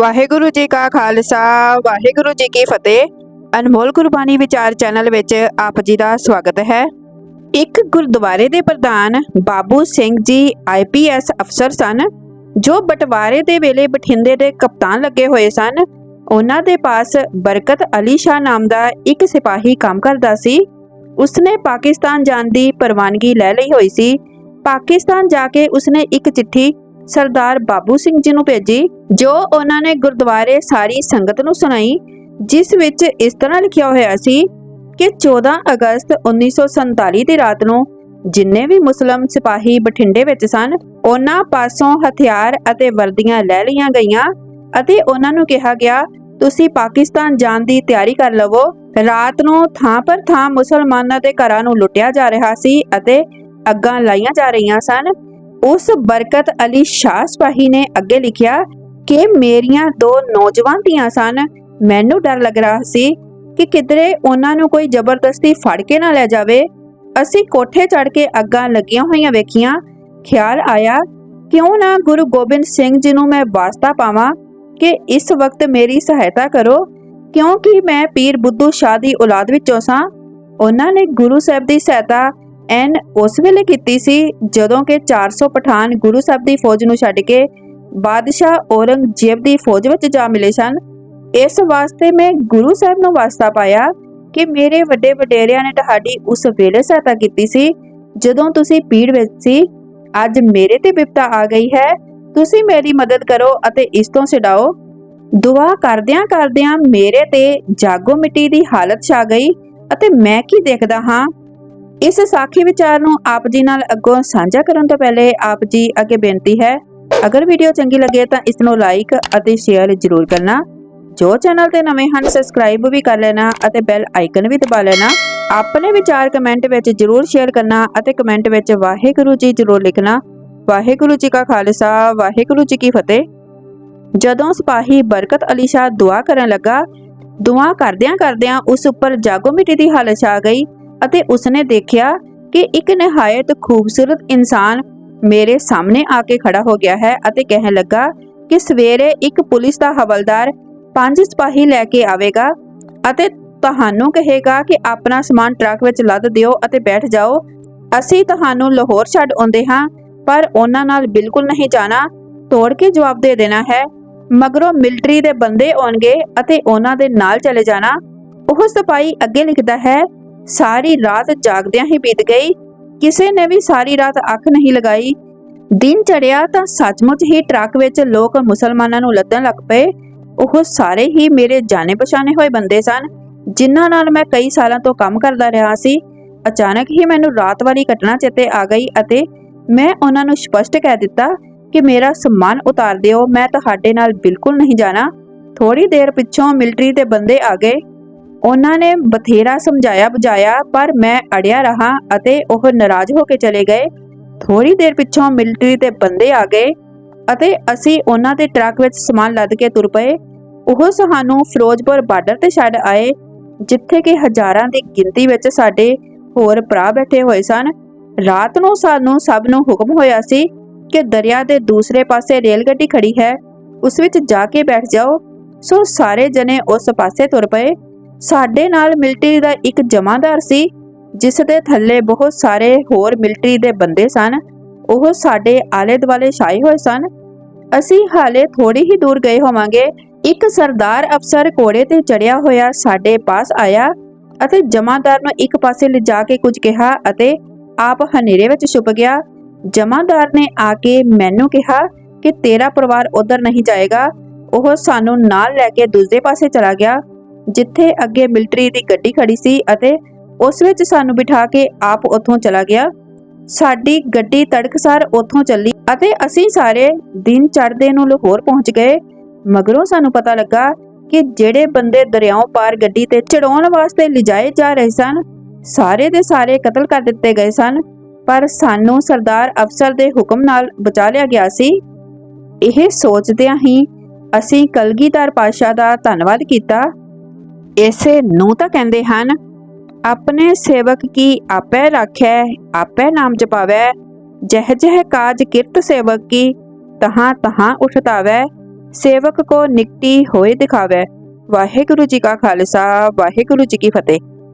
ਵਾਹਿਗੁਰੂ ਜੀ ਕਾ ਖਾਲਸਾ, ਵਾਹਿਗੁਰੂ ਜੀ ਕੀ ਫਤਿਹ। ਅਨਮੋਲ ਗੁਰਬਾਣੀ ਵਿਚਾਰ ਚੈਨਲ ਵਿੱਚ ਆਪ ਜੀ ਦਾ ਸਵਾਗਤ ਹੈ। ਇੱਕ ਗੁਰਦੁਆਰੇ ਦੇ ਪ੍ਰਧਾਨ ਬਾਬੂ ਸਿੰਘ ਜੀ ਆਈਪੀਐਸ ਅਫਸਰ ਸਨ, ਜੋ ਬਟਵਾਰੇ ਦੇ ਵੇਲੇ ਬਠਿੰਡੇ ਦੇ ਕਪਤਾਨ ਲੱਗੇ ਹੋਏ ਸਨ। ਉਹਨਾਂ ਦੇ ਪਾਸ ਬਰਕਤ ਅਲੀ ਸ਼ਾਹ ਨਾਮ ਦਾ ਇੱਕ ਸਿਪਾਹੀ ਕੰਮ ਕਰਦਾ ਸੀ। ਉਸਨੇ ਪਾਕਿਸਤਾਨ ਜਾਣ ਦੀ ਪ੍ਰਵਾਨਗੀ ਲੈ ਲਈ ਹੋਈ ਸੀ। ਪਾਕਿਸਤਾਨ ਜਾ ਕੇ ਉਸਨੇ ਇੱਕ ਚਿੱਠੀ ਸਰਦਾਰ ਬਾਬੂ ਸਿੰਘ ਜੀ ਨੂੰ ਭੇਜੀ, ਜੋ ਉਹਨਾਂ ਨੇ ਗੁਰਦੁਆਰੇ ਸਾਰੀ ਸੰਗਤ ਨੂੰ ਸੁਣਾਈ, ਜਿਸ ਵਿੱਚ ਇਸ ਤਰ੍ਹਾਂ ਲਿਖਿਆ ਹੋਇਆ ਸੀ ਕਿ 14 ਅਗਸਤ 1947 ਦੀ ਰਾਤ ਨੂੰ ਜਿੰਨੇ ਵੀ ਮੁਸਲਮ ਸਿਪਾਹੀ ਬਠਿੰਡੇ ਵਿੱਚ ਸਨ, ਉਹਨਾਂ ਪਾਸੋਂ ਹਥਿਆਰ ਅਤੇ ਵਰਦੀਆਂ ਲੈ ਲਈਆਂ ਗਈਆਂ ਅਤੇ ਉਹਨਾਂ ਨੂੰ ਕਿਹਾ ਗਿਆ, ਤੁਸੀਂ ਪਾਕਿਸਤਾਨ ਜਾਣ ਦੀ ਤਿਆਰੀ ਕਰ ਲਵੋ। ਰਾਤ ਨੂੰ ਥਾਂ ਪਰ ਥਾਂ ਮੁਸਲਮਾਨਾਂ ਦੇ ਘਰਾਂ ਨੂੰ ਲੁੱਟਿਆ ਜਾ ਰਿਹਾ ਸੀ ਅਤੇ ਅੱਗਾਂ ਲਾਈਆਂ ਜਾ ਰਹੀਆਂ ਸਨ। ਉਸ ਬਰਕਤ ਅਲੀ ਸ਼ਾਹ ਸਿਪਾਹੀ ਨੇ ਅੱਗੇ ਲਿਖਿਆ ਕਿ ਮੇਰੀਆਂ ਦੋ ਨੌਜਵਾਨ ਧੀਆਂ ਸਨ। ਮੈਨੂੰ ਡਰ ਲੱਗ ਰਿਹਾ ਸੀ ਕਿ ਕਿਧਰੇ ਉਹਨਾਂ ਨੂੰ ਕੋਈ ਜ਼ਬਰਦਸਤੀ ਫੜ ਕੇ ਨਾ ਲੈ ਜਾਵੇ। ਅਸੀਂ ਕੋਠੇ ਚੜ ਕੇ ਅੱਗਾਂ ਲੱਗੀਆਂ ਹੋਈਆਂ ਵੇਖੀਆਂ। ਖਿਆਲ ਆਇਆ, ਕਿਉਂ ਨਾ ਗੁਰੂ ਗੋਬਿੰਦ ਸਿੰਘ ਜੀ ਨੂੰ ਮੈਂ ਵਾਸਤਾ ਪਾਵਾਂ ਕਿ ਇਸ ਵਕਤ ਮੇਰੀ ਸਹਾਇਤਾ ਕਰੋ, ਕਿਉਂਕਿ ਮੈਂ ਪੀਰ ਬੁੱਧੂ ਸ਼ਾਹ ਦੀ ਔਲਾਦ ਵਿੱਚੋਂ ਸਾਂ। ਉਹਨਾਂ ਨੇ ਗੁਰੂ ਸਾਹਿਬ ਦੀ ਸਹਾਇਤਾ ਐਨ ਉਸ ਵੇਲੇ ਕੀਤੀ ਸੀ ਜਦੋਂ ਕਿ 400 ਪਠਾਨ ਗੁਰੂ ਸਾਹਿਬ ਦੀ ਫੌਜ ਨੂੰ ਛੱਡ ਕੇ ਬਾਦਸ਼ਾਹ ਔਰੰਗਜ਼ੇਬ ਦੀ ਫੌਜ ਵਿੱਚ ਜਾ ਮਿਲੇ ਸਨ। ਇਸ ਵਾਸਤੇ ਮੈਂ ਗੁਰੂ ਸਾਹਿਬ ਨੂੰ ਵਾਸਤਾ ਪਾਇਆ ਕਿ ਮੇਰੇ ਵੱਡੇ ਵਡੇਰਿਆਂ ਨੇ ਤੁਹਾਡੀ ਉਸ ਵੇਲੇ ਸਹਾਇਤਾ ਕੀਤੀ ਸੀ। ਜਦੋਂ ਤੁਸੀਂ ਪੀੜ ਵਿੱਚ ਸੀ, ਅੱਜ ਮੇਰੇ ਤੇ ਬਿਪਤਾ ਆ ਗਈ ਹੈ। ਤੁਸੀਂ ਮੇਰੀ ਮਦਦ ਕਰੋ ਅਤੇ ਇਸ ਤੋਂ ਛਡਾਓ। ਦੁਆ ਕਰਦਿਆਂ ਕਰਦਿਆਂ ਮੇਰੇ ਤੇ ਜਾਗੋ ਮਿੱਟੀ ਦੀ ਹਾਲਤ ਛਾ ਗਈ ਅਤੇ ਮੈਂ ਕੀ ਦੇਖਦਾ ਹਾਂ? ਇਸ ਸਾਖੀ ਵਿਚਾਰ ਨੂੰ ਆਪ ਜੀ ਨਾਲ ਅੱਗੋਂ ਸਾਂਝਾ ਕਰਨ ਤੋਂ ਪਹਿਲੇ ਆਪ ਜੀ ਅੱਗੇ ਬੇਨਤੀ ਹੈ, ਅਗਰ ਵੀਡੀਓ ਚੰਗੀ ਲੱਗੇ ਤਾਂ ਇਸ ਨੂੰ ਲਾਈਕ ਅਤੇ ਸ਼ੇਅਰ ਜ਼ਰੂਰ ਕਰਨਾ। ਜੋ ਚੈਨਲ ਤੇ ਨਵੇਂ ਹਨ ਸਬਸਕ੍ਰਾਈਬ ਵੀ ਕਰ ਲੈਣਾ ਅਤੇ ਬੈਲ ਆਈਕਨ ਵੀ ਦਬਾ ਲੈਣਾ। ਆਪਣੇ ਵਿਚਾਰ ਕਮੈਂਟ ਵਿੱਚ ਜ਼ਰੂਰ ਸ਼ੇਅਰ ਕਰਨਾ ਅਤੇ ਕਮੈਂਟ ਵਿੱਚ ਵਾਹਿਗੁਰੂ ਜੀ ਜ਼ਰੂਰ ਲਿਖਣਾ। ਵਾਹਿਗੁਰੂ ਜੀ ਕਾ ਖਾਲਸਾ, ਵਾਹਿਗੁਰੂ ਜੀ ਕੀ ਫਤਿਹ। ਜਦੋਂ ਸਿਪਾਹੀ ਬਰਕਤ ਅਲੀ ਸ਼ਾਹ ਦੁਆ ਕਰਨ ਲੱਗਾ, ਦੁਆ ਕਰਦਿਆਂ ਕਰਦਿਆਂ ਉਸ ਉੱਪਰ ਜਾਗੋ ਮਿੱਟੀ ਦੀ ਹਾਲਤ ਛਾ ਗਈ। ਅਤੇ ਉਸਨੇ ਦੇਖਿਆ ਕਿ ਇੱਕ ਨਿਹਾਇਤ ਖੂਬਸੂਰਤ ਇਨਸਾਨ ਮੇਰੇ ਸਾਹਮਣੇ ਆ ਕੇ ਖੜਾ ਹੋ ਗਿਆ ਹੈ ਅਤੇ ਕਹਿਣ ਲੱਗਾ ਕਿ ਸਵੇਰੇ ਇੱਕ ਪੁਲਿਸ ਦਾ ਹਵਲਦਾਰ ਪੰਜ ਸਿਪਾਹੀ ਲੈ ਕੇ ਆਵੇਗਾ ਅਤੇ ਤੁਹਾਨੂੰ ਕਹੇਗਾ ਕਿ ਆਪਣਾ ਸਮਾਨ ਟਰੱਕ ਵਿੱਚ ਲੱਦ ਦਿਓ ਅਤੇ ਬੈਠ ਜਾਓ। ਅਸੀਂ ਤੁਹਾਨੂੰ ਲਾਹੌਰ ਛੱਡ ਆਉਂਦੇ ਹਾਂ, ਪਰ ਉਹਨਾਂ ਨਾਲ ਬਿਲਕੁਲ ਨਹੀਂ ਜਾਣਾ। ਤੋੜ ਕੇ ਜਵਾਬ ਦੇ ਦੇਣਾ ਹੈ। ਮਗਰੋਂ ਮਿਲਟਰੀ ਦੇ ਬੰਦੇ ਆਉਣਗੇ ਅਤੇ ਉਹਨਾਂ ਦੇ ਨਾਲ ਚਲੇ ਜਾਣਾ। ਉਹ ਸਿਪਾਹੀ ਅੱਗੇ ਲਿਖਦਾ ਹੈ ਸਾਰੀ ਰਾਤ ਜਾਗਦਿਆਂ ਹੀ ਬੀਤ ਗਈ। ਕਿਸੇ ਨੇ ਵੀ ਸਾਰੀ ਰਾਤ ਅੱਖ ਨਹੀਂ ਲਗਾਈ। ਦਿਨ ਚੜਿਆ ਤਾਂ ਸੱਚਮੁੱਚ ਹੀ ਟਰੱਕ ਵਿੱਚ ਲੋਕ ਮੁਸਲਮਾਨਾਂ ਨੂੰ ਲੱਦਣ ਲੱਗ ਪਏ। ਉਹ ਸਾਰੇ ਹੀ ਮੇਰੇ ਜਾਣੇ ਪਛਾਣੇ ਹੋਏ ਬੰਦੇ ਸਨ, ਜਿਨ੍ਹਾਂ ਨਾਲ ਮੈਂ ਕਈ ਸਾਲਾਂ ਤੋਂ ਕੰਮ ਕਰਦਾ ਰਿਹਾ ਸੀ। ਅਚਾਨਕ ਹੀ ਮੈਨੂੰ ਰਾਤ ਵਾਲੀ ਘਟਨਾ ਚੇਤੇ ਆ ਗਈ ਅਤੇ ਮੈਂ ਉਹਨਾਂ ਨੂੰ ਸਪਸ਼ਟ ਕਹਿ ਦਿੱਤਾ ਕਿ ਮੇਰਾ ਸਮਾਨ ਉਤਾਰ ਦਿਓ, ਮੈਂ ਤੁਹਾਡੇ ਨਾਲ ਬਿਲਕੁਲ ਨਹੀਂ ਜਾਣਾ। ਥੋੜੀ ਦੇਰ ਪਿੱਛੋਂ ਮਿਲਟਰੀ ਦੇ ਬੰਦੇ ਆ ਗਏ। ਉਹਨਾਂ ਨੇ ਬਥੇਰਾ ਸਮਝਾਇਆ ਬੁਝਾਇਆ, ਪਰ ਮੈਂ ਅੜਿਆ ਰਹਾ ਅਤੇ ਉਹ ਨਾਰਾਜ਼ ਹੋ ਕੇ ਚਲੇ ਗਏ। ਥੋੜੀ ਦੇਰ ਪਿੱਛੋਂ ਮਿਲਟਰੀ ਦੇ ਬੰਦੇ ਆ ਗਏ ਅਤੇ ਅਸੀਂ ਉਹਨਾਂ ਦੇ ਟਰੱਕ ਵਿੱਚ ਸਮਾਨ ਲੱਦ ਕੇ ਤੁਰ ਪਏ। ਉਹ ਸਾਨੂੰ ਫਿਰੋਜ਼ਪੁਰ ਬਾਰਡਰ ਤੇ ਛੱਡ ਆਏ, ਜਿੱਥੇ ਕਿ ਹਜ਼ਾਰਾਂ ਦੀ ਗਿਣਤੀ ਵਿੱਚ ਸਾਡੇ ਹੋਰ ਭਰਾ ਬੈਠੇ ਹੋਏ ਸਨ। ਰਾਤ ਨੂੰ ਸਾਨੂੰ ਸਭ ਨੂੰ ਹੁਕਮ ਹੋਇਆ ਸੀ ਕਿ ਦਰਿਆ ਦੇ ਦੂਸਰੇ ਪਾਸੇ ਰੇਲ ਗੱਡੀ ਖੜੀ ਹੈ, ਉਸ ਵਿੱਚ ਜਾ ਕੇ ਬੈਠ ਜਾਓ। ਸੋ ਸਾਰੇ ਜਣੇ ਉਸ ਪਾਸੇ ਤੁਰ ਪਏ। ਸਾਡੇ ਨਾਲ ਮਿਲਟਰੀ ਦਾ ਇੱਕ ਜਮਾਦਾਰ ਸੀ, ਜਿਸ ਦੇ ਥੱਲੇ ਬਹੁਤ ਸਾਰੇ ਹੋਰ ਮਿਲਟਰੀ ਦੇ ਬੰਦੇ ਸਨ। ਉਹ ਸਾਡੇ ਆਲੇ ਦੁਆਲੇ ਛਾਏ ਹੋਏ ਸਨ। ਅਸੀਂ ਹਾਲੇ ਥੋੜੀ ਹੀ ਦੂਰ ਗਏ ਹੋਵਾਂਗੇ। ਇੱਕ ਸਰਦਾਰ ਅਫਸਰ ਘੋੜੇ ਤੇ ਚੜਿਆ ਹੋਇਆ ਸਾਡੇ ਪਾਸ ਆਇਆ ਅਤੇ ਜਮਾਦਾਰ ਨੂੰ ਇੱਕ ਪਾਸੇ ਲਿਜਾ ਕੇ ਕੁਝ ਕਿਹਾ ਅਤੇ ਆਪ ਹਨੇਰੇ ਵਿੱਚ ਛੁਪ ਗਿਆ। ਜਮਾਦਾਰ ਨੇ ਆ ਕੇ ਮੈਨੂੰ ਕਿਹਾ ਕਿ ਤੇਰਾ ਪਰਿਵਾਰ ਉਧਰ ਨਹੀਂ ਜਾਏਗਾ। ਉਹ ਸਾਨੂੰ ਨਾਲ ਲੈ ਕੇ ਦੂਜੇ ਪਾਸੇ ਚਲਾ ਗਿਆ। ਜਿੱਥੇ ਅੱਗੇ ਮਿਲਟਰੀ ਦੀ ਗੱਡੀ ਖੜੀ ਸੀ ਅਤੇ ਉਸ ਵਿੱਚ ਸਾਨੂੰ ਬਿਠਾ ਕੇ ਆਪ ਉੱਥੋਂ ਚਲਾ ਗਿਆ। ਸਾਡੀ ਗੱਡੀ ਤੜਕਸਾਰ ਉੱਥੋਂ ਚੱਲੀ ਅਤੇ ਅਸੀਂ ਸਾਰੇ ਦਿਨ ਚੜ੍ਹਦੇ ਨੂੰ ਲਾਹੌਰ ਪਹੁੰਚ ਗਏ। ਮਗਰੋਂ ਸਾਨੂੰ ਪਤਾ ਲੱਗਾ ਕਿ ਜਿਹੜੇ ਬੰਦੇ ਦਰਿਆਓਂ ਪਾਰ ਗੱਡੀ ਤੇ ਚੜਾਉਣ ਵਾਸਤੇ ਲਿਜਾਏ ਜਾ ਰਹੇ ਸਨ, ਸਾਰੇ ਦੇ ਸਾਰੇ ਕਤਲ ਕਰ ਦਿੱਤੇ ਗਏ ਸਨ, ਪਰ ਸਾਨੂੰ ਸਰਦਾਰ ਅਫਸਰ ਦੇ ਹੁਕਮ ਨਾਲ ਬਚਾ ਲਿਆ ਗਿਆ ਸੀ। ਇਹ ਸੋਚਦਿਆਂ ਹੀ ਅਸੀਂ ਕਲਗੀਧਰ ਪਾਸ਼ਾ ਦਾ ਧੰਨਵਾਦ ਕੀਤਾ ਇਸੇ ਨੂੰ ਤਾਂ ਕਹਿੰਦੇ ਹਨ, ਆਪਣੇ ਸੇਵਕ ਕੀ ਆਪੇ ਰੱਖੈ, ਆਪੇ ਨਾਮ ਜਪਾਵੈ, ਜਹ ਜਹ ਕਾਜ ਕਿਰਤ ਸੇਵਕ ਕੀ, ਤਹਾਂ ਤਹਾਂ ਉਠਤਾਵੈ, ਸੇਵਕ ਕੋ ਨਿਕਟੀ ਹੋਏ ਦਿਖਾਵੇ। ਵਾਹਿਗੁਰੂ ਜੀ ਕਾ ਖਾਲਸਾ, ਵਾਹਿਗੁਰੂ ਜੀ ਕੀ ਫਤਿਹ।